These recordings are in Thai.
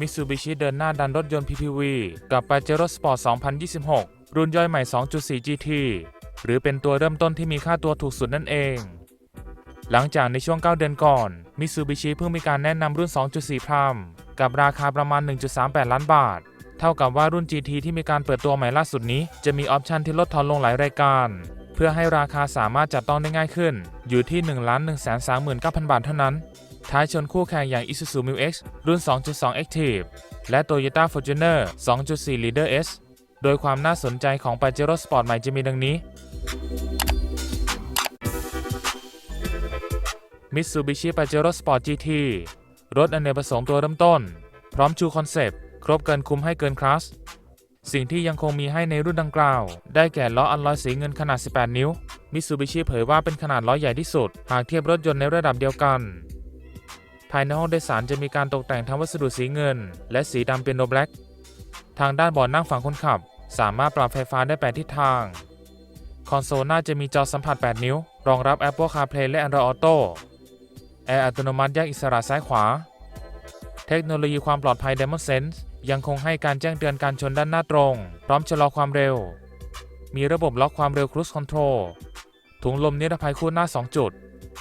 Mitsubishi เดินหน้าดันรถยนต์ PPV กับ Pajero Sport 2026 รุ่นย่อยใหม่ 2.4 GT หรือเป็นตัวเริ่มต้นที่มีค่าตัวถูกสุดนั่นเอง หลังจากในช่วง 9 เดือนก่อน Mitsubishi เพิ่งมีการแนะนำรุ่น 2.4 พรัมกับราคาประมาณ 1.38 ล้านบาท เท่ากับว่ารุ่น GT ที่มีการเปิดตัวใหม่ล่าสุดนี้ จะมีออปชันที่ลดทอนลงหลายรายการ เพื่อให้ราคาสามารถจับต้องได้ง่ายขึ้น อยู่ที่ 1 1 3 9 0 0 0 บาทเท่านั้น ท้ายชนคู่แข่งอย่าง Isuzu Mu X รุ่น 2.2 Active และ Toyota Fortuner 2.4 Leader S โดยความน่าสนใจของ Pajero Sport ใหม่จะมีดังนี้ Mitsubishi Pajero Sport GT รถอเนกประสงค์ตัวเริ่มต้น พร้อมชูคอนเซปต์ ครบเกินคุ้มให้เกินคลาสสิ่งที่ยังคงมีให้ในรุ่นดังกล่าว ได้แก่ล้ออัลลอยสีเงินขนาด 18 นิ้ว Mitsubishi เผยว่าเป็นขนาดล้อใหญ่ที่สุด หากเทียบรถยนต์ในระดับเดียวกัน ภายในห้องโดยสารจะมีการตกแต่งทั้งวัสดุสีเงิน และสีดำเป็นโนแบล็กทางด้านเบาะนั่งฝั่งคนขับ สามารถปรับไฟฟ้าได้8ทิศทาง คอนโซลหน้าจะมีจอสัมผัส 8 นิ้ว รองรับ Apple CarPlay และ Android Auto แอร์อัตโนมัติแยกอิสระซ้ายขวา เทคโนโลยีความปลอดภัย Diamond Sense ยังคงให้การแจ้งเตือนการชนด้านหน้าตรง พร้อมชะลอความเร็ว มีระบบล็อกความเร็ว Cruise Control ถุงลมนิรภัยคู่หน้า 2 จุด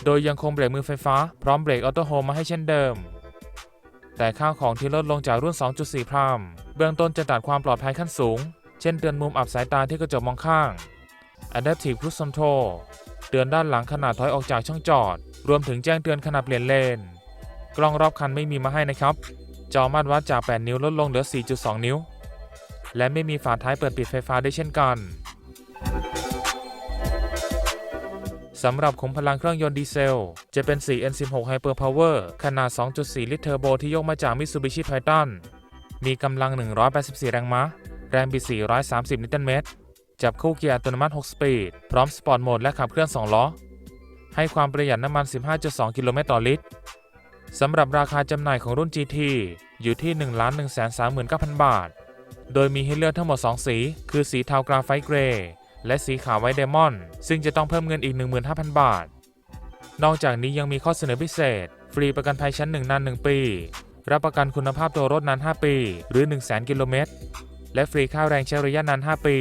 โดยยังคงเบรกมือไฟฟ้าพร้อมเบรกออโต้โฮมมาให้เช่นเดิม แต่ค่าของที่ลดลงจากรุ่น 2.4 พรามเบื้องต้นจะตัดความปลอดภัยขั้นสูง เช่นเตือนมุมอับสายตาที่กระจกมองข้าง Adaptive Cruise Control เตือนด้านหลังขณะถอยออกจากช่องจอด รวมถึงแจ้งเตือนขณะเปลี่ยนเลน กล้องรอบคันไม่มีมาให้นะครับ จอมาตรวัดจาก 8 นิ้วลดลงเหลือ 4.2 นิ้ว และไม่มีฝาท้ายเปิดปิดไฟฟ้าได้เช่นกัน สำหรับขุมพลังเครื่องยนต์ดีเซล จะเป็น 4 N16 Hyper Power ขนาด 2.4 ลิตรเทอร์โบที่ยกมาจาก Mitsubishi Triton มีกำลัง 184 แรงม้า แรงบิด 430 นิวตันเมตร จับคู่เกียร์อัตโนมัติ 6 สปีด พร้อมสปอร์ตโหมดและขับเคลื่อน 2 ล้อ ให้ความประหยัดน้ำมัน 15.2 กิโลเมตรต่อลิตร สำหรับราคาจำหน่ายของรุ่น GT อยู่ที่ 1 1 3 9 0 0 0 บาท โดยมีให้เลือกทั้งหมด 2 สี คือสีเทากราไฟต์เกรย์ และสีขาวไวท์ไดมอนด์ซึ่งจะต้องเพิ่มเงินอีก 15,000 บาท นอกจากนี้ยังมีข้อเสนอพิเศษ ฟรีประกันภัยชั้น 1 นาน 1 ปี รับประกันคุณภาพตัวรถนาน 5 ปี หรือ 100,000 กิโลเมตร และฟรีค่าแรงใช้ระยะนาน 5 ปี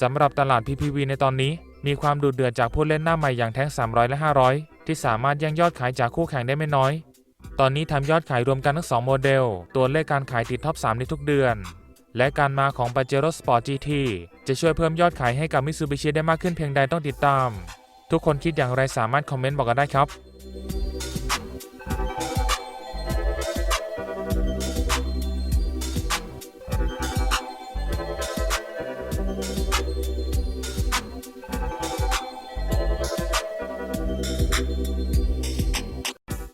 สำหรับตลาด PPV ในตอนนี้ มีความดุเดือดจากผู้เล่นหน้าใหม่อย่างแท้ง 300 และ 500 ที่สามารถแย่งยอดขายจากคู่แข่งได้ไม่น้อย ตอนนี้ทำยอดขายรวมกันทั้ง 2 โมเดล ตัวเลขการขายติดท็อป 3 ในทุกเดือน และการมาของ Pajero Sport GT จะช่วยเพิ่มยอดขายให้กับ Mitsubishi ได้มากขึ้นเพียงใดต้องติดตาม ทุกคนคิดอย่างไรสามารถคอมเมนต์บอกกันได้ครับ